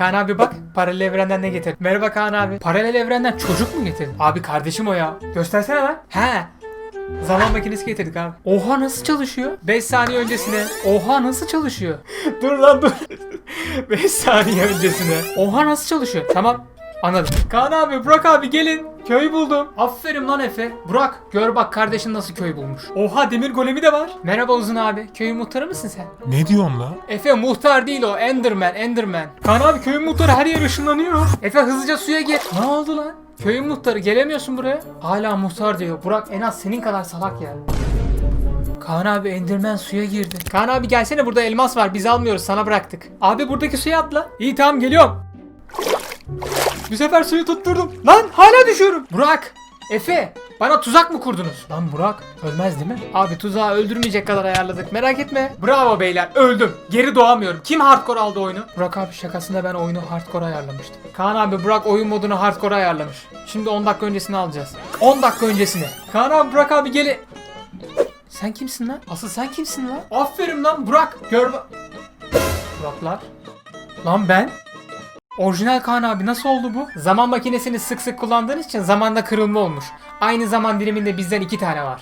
Kaan abi bak paralel evrenden ne getirdin? Merhaba Kaan abi. Paralel evrenden çocuk mu getirdin? Abi kardeşim o ya. Göstersene lan. He. Zaman makinesi getirdik abi. Oha nasıl çalışıyor? 5 saniye öncesine. Oha nasıl çalışıyor? dur lan dur. 5 saniye öncesine. Oha nasıl çalışıyor? Tamam. Anladım. Kaan abi, Burak abi gelin. Köy buldum. Aferin lan Efe. Burak gör bak kardeşin nasıl köy bulmuş. Oha demir golemi de var. Merhaba Uzun abi. Köyün muhtarı mısın sen? Ne diyorsun la? Efe muhtar değil o Enderman Enderman. Kaan abi köyün muhtarı her yer ışınlanıyor. Efe hızlıca suya gir. Ne oldu lan? Köyün muhtarı gelemiyorsun buraya. Hala muhtar diyor. Burak en az senin kadar salak ya. Kaan abi Enderman suya girdi. Kaan abi gelsene burada elmas var biz almıyoruz sana bıraktık. Abi buradaki suya atla. İyi tamam geliyorum. Bu sefer suyu tutturdum. Lan hala düşüyorum. Burak. Efe. Bana tuzak mı kurdunuz? Lan Burak ölmez değil mi? Abi tuzağı öldürmeyecek kadar ayarladık merak etme. Bravo beyler öldüm. Geri doğamıyorum. Kim hardcore aldı oyunu? Burak abi şakasında ben oyunu hardcore ayarlamıştım. Kaan abi Burak oyun modunu hardcore ayarlamış. Şimdi 10 dakika öncesini alacağız. 10 dakika öncesini. Kaan abi Burak abi geli. Sen kimsin lan? Asıl sen kimsin lan? Aferin lan Burak. Gör. Buraklar. Lan ben? Orijinal Kaan abi nasıl oldu bu? Zaman makinesini sık sık kullandığınız için zamanda kırılma olmuş. Aynı zaman diliminde bizden iki tane var.